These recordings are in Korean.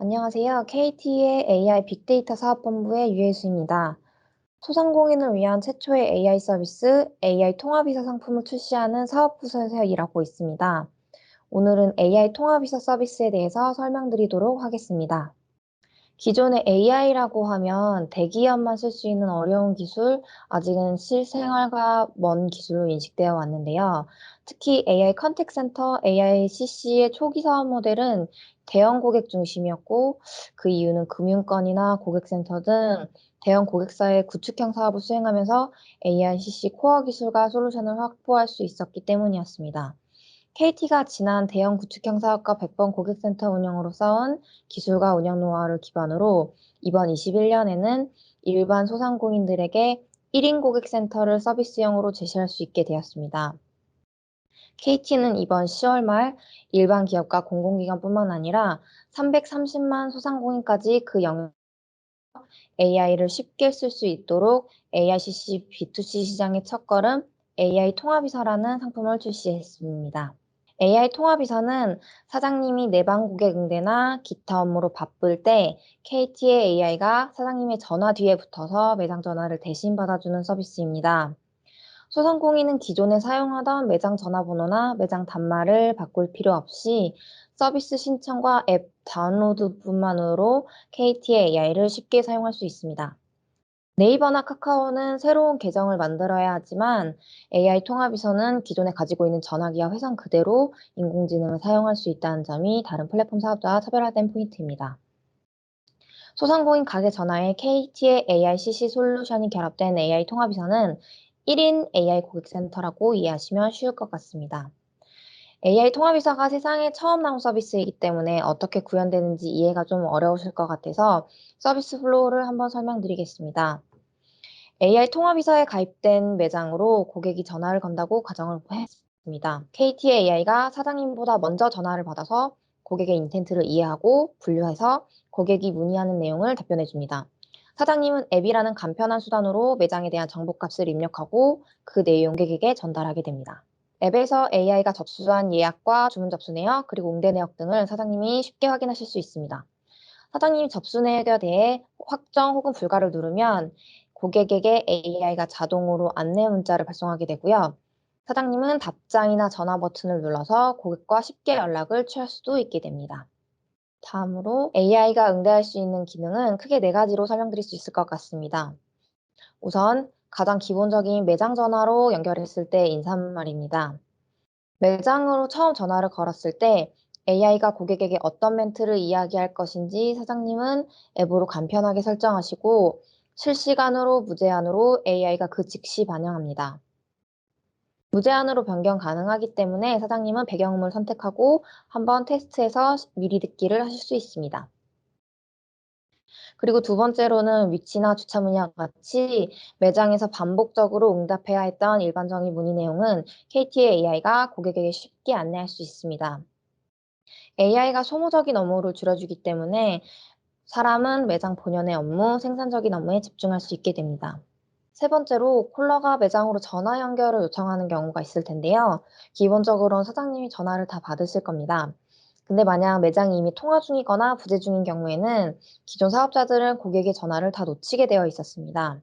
안녕하세요. KT의 AI 빅데이터 사업본부의 유혜수입니다. 소상공인을 위한 최초의 AI 서비스 AI 통합이사 상품을 출시하는 사업부서에서 일하고 있습니다. 오늘은 AI 통합이사 서비스에 대해서 설명드리도록 하겠습니다. 기존의 AI라고 하면 대기업만 쓸 수 있는 어려운 기술, 아직은 실생활과 먼 기술로 인식되어 왔는데요. 특히 AI 컨택 센터, AI CC의 초기 사업 모델은 대형 고객 중심이었고, 그 이유는 금융권이나 고객센터 등 대형 고객사의 구축형 사업을 수행하면서 AI CC 코어 기술과 솔루션을 확보할 수 있었기 때문이었습니다. KT가 지난 대형 구축형 사업과 100번 고객센터 운영으로 쌓은 기술과 운영 노하우를 기반으로 이번 21년에는 일반 소상공인들에게 1인 고객센터를 서비스형으로 제시할 수 있게 되었습니다. KT는 이번 10월 말 일반 기업과 공공기관뿐만 아니라 330만 소상공인까지 그 영역 AI를 쉽게 쓸 수 있도록 AICC B2C 시장의 첫걸음 AI 통합이사라는 상품을 출시했습니다. AI 통합이사는 사장님이 내방 고객 응대나 기타 업무로 바쁠 때 KT의 AI가 사장님의 전화 뒤에 붙어서 매장 전화를 대신 받아주는 서비스입니다. 소상공인은 기존에 사용하던 매장 전화번호나 매장 단말을 바꿀 필요 없이 서비스 신청과 앱 다운로드뿐만으로 KT의 AI를 쉽게 사용할 수 있습니다. 네이버나 카카오는 새로운 계정을 만들어야 하지만 AI 통합에서는 기존에 가지고 있는 전화기와 회선 그대로 인공지능을 사용할 수 있다는 점이 다른 플랫폼 사업자와 차별화된 포인트입니다. 소상공인 가게 전화에 KT의 AI CC 솔루션이 결합된 AI 통합에서는 1인 AI 고객센터라고 이해하시면 쉬울 것 같습니다. AI 통합이사가 세상에 처음 나온 서비스이기 때문에 어떻게 구현되는지 이해가 좀 어려우실 것 같아서 서비스 플로우를 한번 설명드리겠습니다. AI 통합이사에 가입된 매장으로 고객이 전화를 건다고 가정을 했습니다. KT의 AI가 사장님보다 먼저 전화를 받아서 고객의 인텐트를 이해하고 분류해서 고객이 문의하는 내용을 답변해 줍니다. 사장님은 앱이라는 간편한 수단으로 매장에 대한 정보값을 입력하고 그 내용 고객에게 전달하게 됩니다. 앱에서 AI가 접수한 예약과 주문 접수 내역, 그리고 응대 내역 등을 사장님이 쉽게 확인하실 수 있습니다. 사장님이 접수 내역에 대해 확정 혹은 불가를 누르면 고객에게 AI가 자동으로 안내 문자를 발송하게 되고요. 사장님은 답장이나 전화 버튼을 눌러서 고객과 쉽게 연락을 취할 수도 있게 됩니다. 다음으로 AI가 응대할 수 있는 기능은 크게 네 가지로 설명드릴 수 있을 것 같습니다. 우선 가장 기본적인 매장 전화로 연결했을 때 인사말입니다. 매장으로 처음 전화를 걸었을 때 AI가 고객에게 어떤 멘트를 이야기할 것인지 사장님은 앱으로 간편하게 설정하시고 실시간으로 무제한으로 AI가 그 즉시 반영합니다. 무제한으로 변경 가능하기 때문에 사장님은 배경음을 선택하고 한번 테스트해서 미리 듣기를 하실 수 있습니다. 그리고 두 번째로는 위치나 주차 문의와 같이 매장에서 반복적으로 응답해야 했던 일반적인 문의 내용은 KT의 AI가 고객에게 쉽게 안내할 수 있습니다. AI가 소모적인 업무를 줄여주기 때문에 사람은 매장 본연의 업무, 생산적인 업무에 집중할 수 있게 됩니다. 세 번째로 콜러가 매장으로 전화 연결을 요청하는 경우가 있을 텐데요. 기본적으로는 사장님이 전화를 다 받으실 겁니다. 근데 만약 매장이 이미 통화 중이거나 부재 중인 경우에는 기존 사업자들은 고객의 전화를 다 놓치게 되어 있었습니다.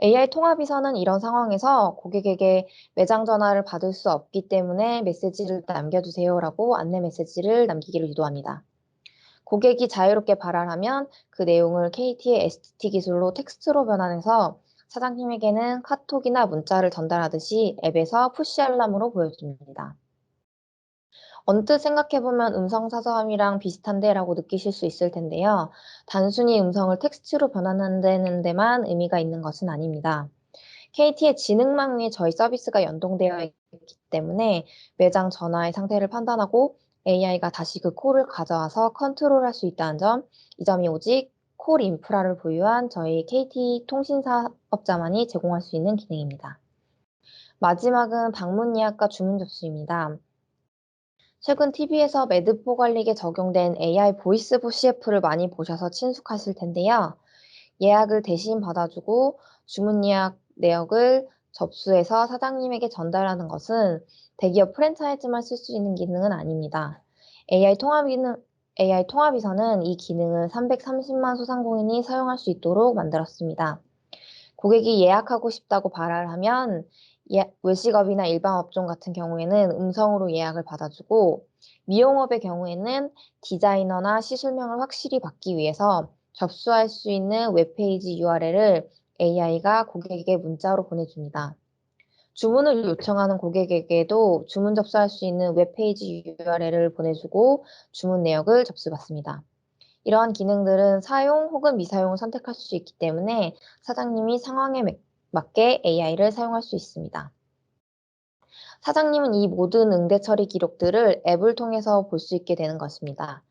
AI 통합이서는 이런 상황에서 고객에게 매장 전화를 받을 수 없기 때문에 메시지를 남겨주세요라고 안내 메시지를 남기기를 유도합니다. 고객이 자유롭게 발언하면 그 내용을 KT의 STT 기술로 텍스트로 변환해서 사장님에게는 카톡이나 문자를 전달하듯이 앱에서 푸시 알람으로 보여줍니다. 언뜻 생각해보면 음성 사서함이랑 비슷한데 라고 느끼실 수 있을 텐데요. 단순히 음성을 텍스트로 변환한다는 데만 의미가 있는 것은 아닙니다. KT의 지능망 위에 저희 서비스가 연동되어 있기 때문에 매장 전화의 상태를 판단하고 AI가 다시 그 콜을 가져와서 컨트롤할 수 있다는 점, 이 점이 오직 콜 인프라를 보유한 저희 KT 통신 사업자만이 제공할 수 있는 기능입니다. 마지막은 방문 예약과 주문 접수입니다. 최근 TV에서 매드포 관리에 적용된 AI 보이스 CF를 많이 보셔서 친숙하실 텐데요. 예약을 대신 받아주고 주문 예약 내역을 접수해서 사장님에게 전달하는 것은 대기업 프랜차이즈만 쓸 수 있는 기능은 아닙니다. AI 통합 기능, AI 통합비서는 이 기능을 330만 소상공인이 사용할 수 있도록 만들었습니다. 고객이 예약하고 싶다고 발화를 하면 예- 외식업이나 일반 업종 같은 경우에는 음성으로 예약을 받아주고 미용업의 경우에는 디자이너나 시술명을 확실히 받기 위해서 접수할 수 있는 웹페이지 URL을 AI가 고객에게 문자로 보내줍니다. 주문을 요청하는 고객에게도 주문 접수할 수 있는 웹페이지 URL을 보내주고 주문 내역을 접수받습니다. 이러한 기능들은 사용 혹은 미사용을 선택할 수 있기 때문에 사장님이 상황에 맥- 맞게 AI를 사용할 수 있습니다. 사장님은 이 모든 응대 처리 기록들을 앱을 통해서 볼 수 있게 되는 것입니다.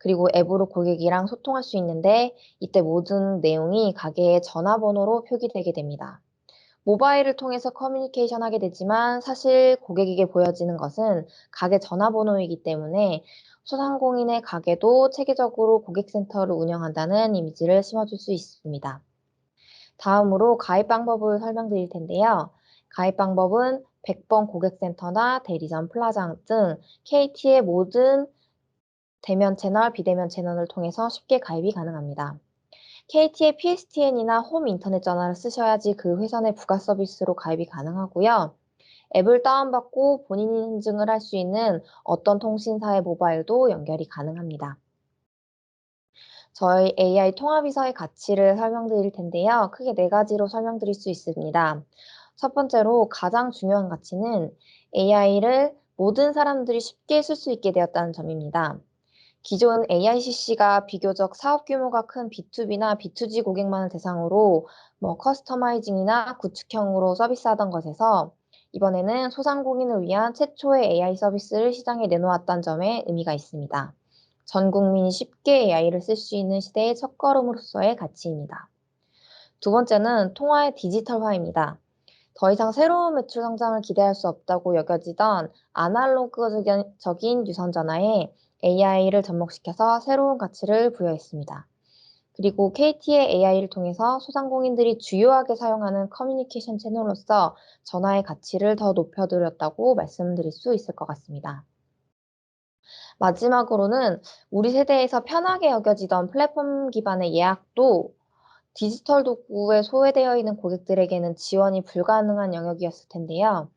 그리고 앱으로 고객이랑 소통할 수 있는데 이때 모든 내용이 가게의 전화번호로 표기되게 됩니다. 모바일을 통해서 커뮤니케이션 하게 되지만 사실 고객에게 보여지는 것은 가게 전화번호이기 때문에 소상공인의 가게도 체계적으로 고객센터를 운영한다는 이미지를 심어줄 수 있습니다. 다음으로 가입 방법을 설명드릴 텐데요. 가입 방법은 100번 고객센터나 대리점 플라자 등 KT의 모든 대면 채널, 비대면 채널을 통해서 쉽게 가입이 가능합니다. KT의 PSTN이나 홈 인터넷 전화를 쓰셔야지 그내 부가 서비스로 가입이 가능하고요. 앱을 다운받고 본인 인증을 할 수 있는 어떤 통신사의 모바일도 연결이 가능합니다. 저희 AI 통합이서의 가치를 설명드릴 텐데요. 크게 네 가지로 설명드릴 수 있습니다. 첫 번째로 가장 중요한 가치는 AI를 모든 사람들이 쉽게 쓸 수 있게 되었다는 점입니다. 기존 AICC가 비교적 사업 규모가 큰 B2B나 B2G 고객만을 대상으로 뭐 커스터마이징이나 구축형으로 서비스하던 것에서 이번에는 소상공인을 위한 최초의 AI 서비스를 시장에 내놓았다는 점에 의미가 있습니다. 전 국민이 쉽게 AI를 쓸 수 있는 시대의 첫걸음으로서의 가치입니다. 두 번째는 통화의 디지털화입니다. 더 이상 새로운 매출 성장을 기대할 수 없다고 여겨지던 아날로그적인 유선 전화에 AI를 접목시켜서 새로운 가치를 부여했습니다. 그리고 KT의 AI를 통해서 소상공인들이 주요하게 사용하는 커뮤니케이션 채널로서 전화의 가치를 더 높여드렸다고 말씀드릴 수 있을 것 같습니다. 마지막으로는 우리 세대에서 편하게 여겨지던 플랫폼 기반의 예약도 디지털 도구에 소외되어 있는 고객들에게는 지원이 불가능한 영역이었을 텐데요.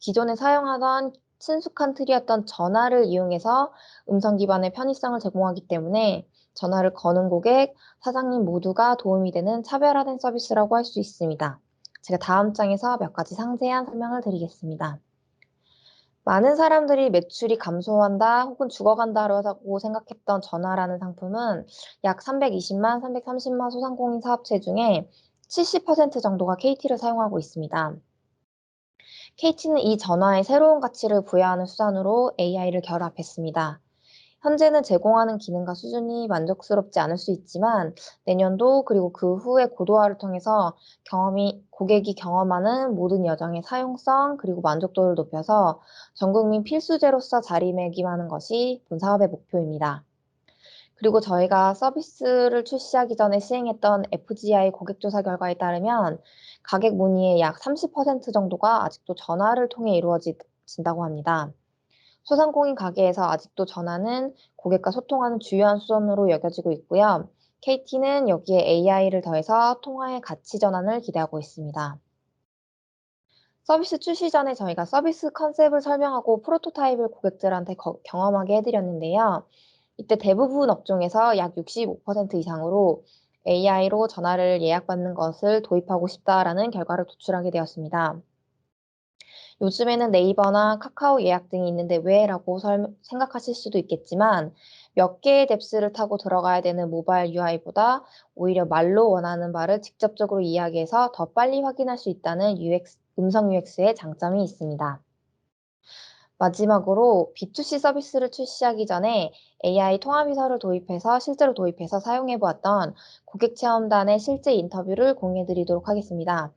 기존에 사용하던 친숙한 틀이었던 전화를 이용해서 음성 기반의 편의성을 제공하기 때문에 전화를 거는 고객, 사장님 모두가 도움이 되는 차별화된 서비스라고 할 수 있습니다. 제가 다음 장에서 몇 가지 상세한 설명을 드리겠습니다. 많은 사람들이 매출이 감소한다 혹은 죽어간다라고 생각했던 전화라는 상품은 약 320만, 330만 소상공인 사업체 중에 70% 정도가 KT를 사용하고 있습니다. KT는 이 전화에 새로운 가치를 부여하는 수단으로 AI를 결합했습니다. 현재는 제공하는 기능과 수준이 만족스럽지 않을 수 있지만 내년도 그리고 그 후의 고도화를 통해서 경험이 고객이 경험하는 모든 여정의 사용성 그리고 만족도를 높여서 전 국민 필수제로서 자리매김하는 것이 본 사업의 목표입니다. 그리고 저희가 서비스를 출시하기 전에 시행했던 FGI 고객조사 결과에 따르면 가격 문의의 약 30% 정도가 아직도 전화를 통해 이루어진다고 합니다. 소상공인 가게에서 아직도 전화는 고객과 소통하는 주요한 수단으로 여겨지고 있고요. KT는 여기에 AI를 더해서 통화의 가치 전환을 기대하고 있습니다. 서비스 출시 전에 저희가 서비스 컨셉을 설명하고 프로토타입을 고객들한테 거- 경험하게 해드렸는데요. 이때 대부분 업종에서 약 65% 이상으로 AI로 전화를 예약받는 것을 도입하고 싶다라는 결과를 도출하게 되었습니다. 요즘에는 네이버나 카카오 예약 등이 있는데 왜? 라고 설- 생각하실 수도 있겠지만 몇 개의 뎁스를 타고 들어가야 되는 모바일 UI보다 오히려 말로 원하는 바를 직접적으로 이야기해서 더 빨리 확인할 수 있다는 UX, 음성 UX의 장점이 있습니다. 마지막으로 B2C 서비스를 출시하기 전에 AI 통합이서를 도입해서 실제로 도입해서 사용해 보았던 고객 체험단의 실제 인터뷰를 공유해 드리도록 하겠습니다.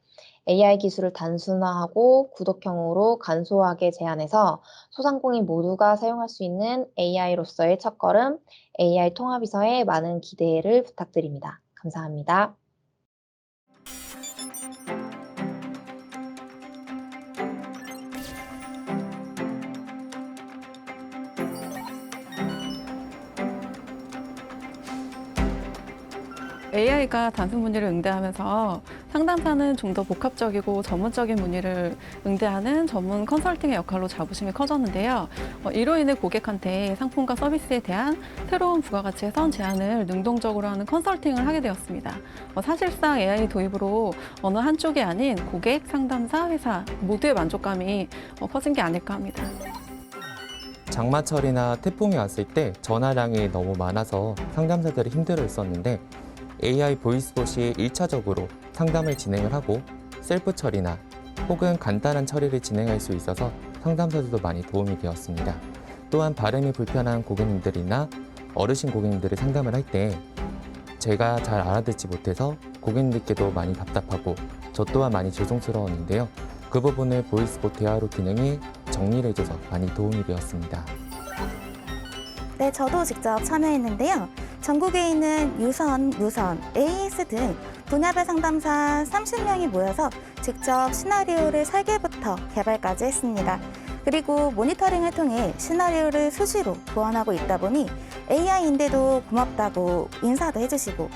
AI 기술을 단순화하고 구독형으로 간소하게 제안해서 소상공인 모두가 사용할 수 있는 AI로서의 첫걸음, AI 통합이서에 많은 기대를 부탁드립니다. 감사합니다. AI가 단순 문의를 응대하면서 상담사는 좀 더 복합적이고 전문적인 문의를 응대하는 전문 컨설팅의 역할로 자부심이 커졌는데요. 어, 이로 인해 고객한테 상품과 서비스에 대한 새로운 부가가치의 선 제안을 능동적으로 하는 컨설팅을 하게 되었습니다. 어, 사실상 AI 도입으로 어느 한쪽이 아닌 고객, 상담사, 회사 모두의 만족감이 어, 커진 게 아닐까 합니다. 장마철이나 태풍이 왔을 때 전화량이 너무 많아서 상담사들이 힘들어 했었는데 AI 보이스봇이 1차적으로 상담을 진행을 하고 셀프 처리나 혹은 간단한 처리를 진행할 수 있어서 상담사들도 많이 도움이 되었습니다. 또한 발음이 불편한 고객님들이나 어르신 고객님들을 상담을 할 때 제가 잘 알아듣지 못해서 고객님들께도 많이 답답하고 저 또한 많이 죄송스러웠는데요. 그 부분을 보이스봇 대화로 기능이 정리를 해줘서 많이 도움이 되었습니다. 네, 저도 직접 참여했는데요. 전국에 있는 유선, 무선, AS 등 분야별 상담사 30명이 모여서 직접 시나리오를 설계부터 개발까지 했습니다. 그리고 모니터링을 통해 시나리오를 수시로 보완하고 있다 보니 AI인데도 고맙다고 인사도 해주시고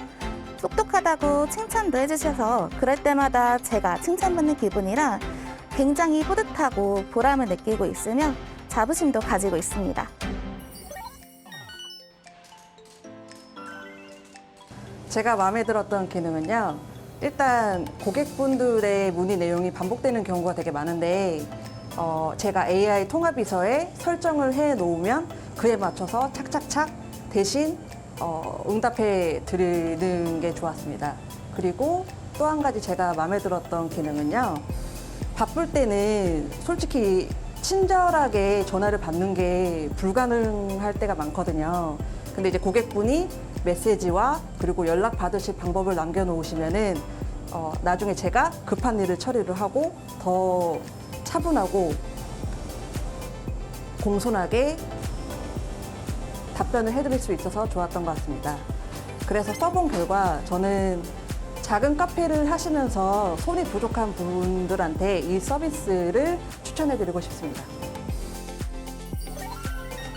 똑똑하다고 칭찬도 해주셔서 그럴 때마다 제가 칭찬받는 기분이라 굉장히 뿌듯하고 보람을 느끼고 있으며 자부심도 가지고 있습니다. 제가 마음에 들었던 기능은요. 일단 고객분들의 문의 내용이 반복되는 경우가 되게 많은데 어, 제가 AI 통합 비서에 설정을 해 놓으면 그에 맞춰서 착착착 대신 어, 응답해 드리는 게 좋았습니다. 그리고 또 한 가지 제가 마음에 들었던 기능은요. 바쁠 때는 솔직히 친절하게 전화를 받는 게 불가능할 때가 많거든요. 근데 이제 고객분이 메시지와 그리고 연락 받으실 방법을 남겨놓으시면은 어, 나중에 제가 급한 일을 처리를 하고 더 차분하고 공손하게 답변을 해드릴 수 있어서 좋았던 것 같습니다. 그래서 써본 결과 저는 작은 카페를 하시면서 손이 부족한 분들한테 이 서비스를 추천해드리고 싶습니다.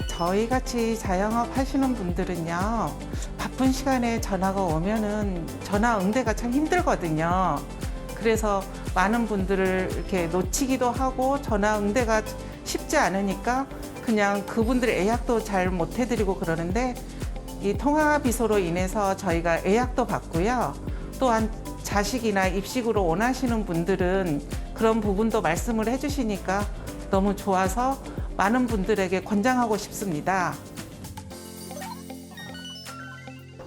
저희 같이 자영업 하시는 분들은요, 바쁜 시간에 전화가 오면은 전화 응대가 참 힘들거든요. 그래서 많은 분들을 이렇게 놓치기도 하고 전화 응대가 쉽지 않으니까 그냥 그분들 예약도 잘 못 해드리고 그러는데 이 통화 비서로 인해서 저희가 예약도 받고요. 또한 자식이나 입식으로 원하시는 분들은 그런 부분도 말씀을 해주시니까 너무 좋아서 많은 분들에게 권장하고 싶습니다.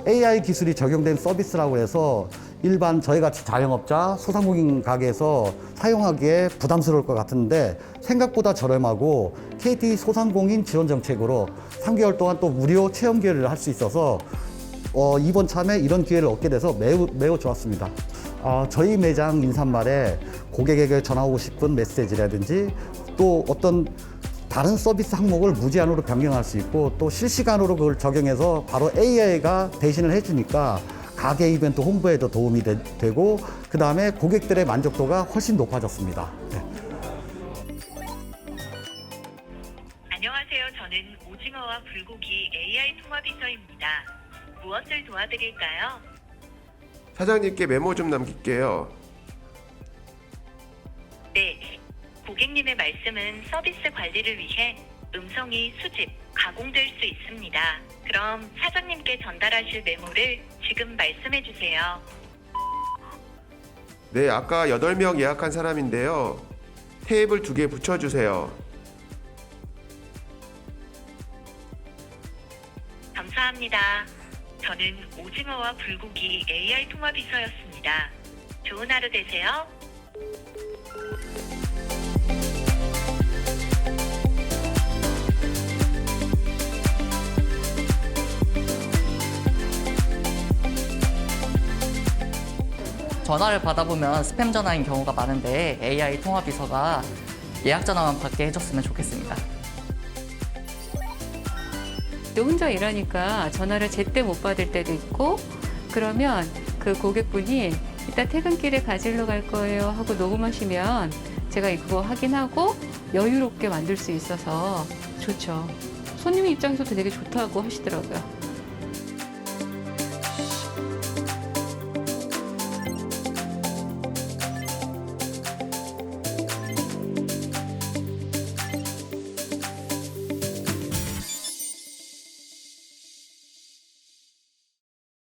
AI 기술이 적용된 서비스라고 해서 일반 저희 같이 자영업자, 소상공인 가게에서 사용하기에 부담스러울 것 같은데 생각보다 저렴하고 KT 소상공인 지원 정책으로 3개월 동안 또 무료 체험 기회를 할 수 있어서 어, 이번 참에 이런 기회를 얻게 돼서 매우 매우 좋았습니다. 어, 저희 매장 인사말에 고객에게 전하고 싶은 메시지라든지 또 어떤 다른 서비스 항목을 무제한으로 변경할 수 있고 또 실시간으로 그걸 적용해서 바로 AI가 대신을 해주니까 가게 이벤트 홍보에도 도움이 되, 고 그 다음에 고객들의 만족도가 훨씬 높아졌습니다. 네. 안녕하세요. 저는 오징어와 불고기 AI 통합이서입니다. 무엇을 도와드릴까요? 사장님께 메모 좀 남길게요. 네. 고객님의 말씀은 서비스 관리를 위해 음성이 수집, 가공될 수 있습니다. 그럼 사장님께 전달하실 메모를 지금 말씀해 주세요. 네, 아까 8명 예약한 사람인데요. 테이블 두 개 붙여주세요. 감사합니다. 저는 오징어와 불고기 AI 통합이서였습니다. 좋은 하루 되세요. 전화를 받아보면 스팸 전화인 경우가 많은데 AI 통화 비서가 예약 전화만 받게 해줬으면 좋겠습니다. 또 혼자 일하니까 전화를 제때 못 받을 때도 있고 그러면 그 고객분이 이따 퇴근길에 가지러 갈 거예요 하고 녹음하시면 제가 그거 확인하고 여유롭게 만들 수 있어서 좋죠. 손님 입장에서도 되게 좋다고 하시더라고요.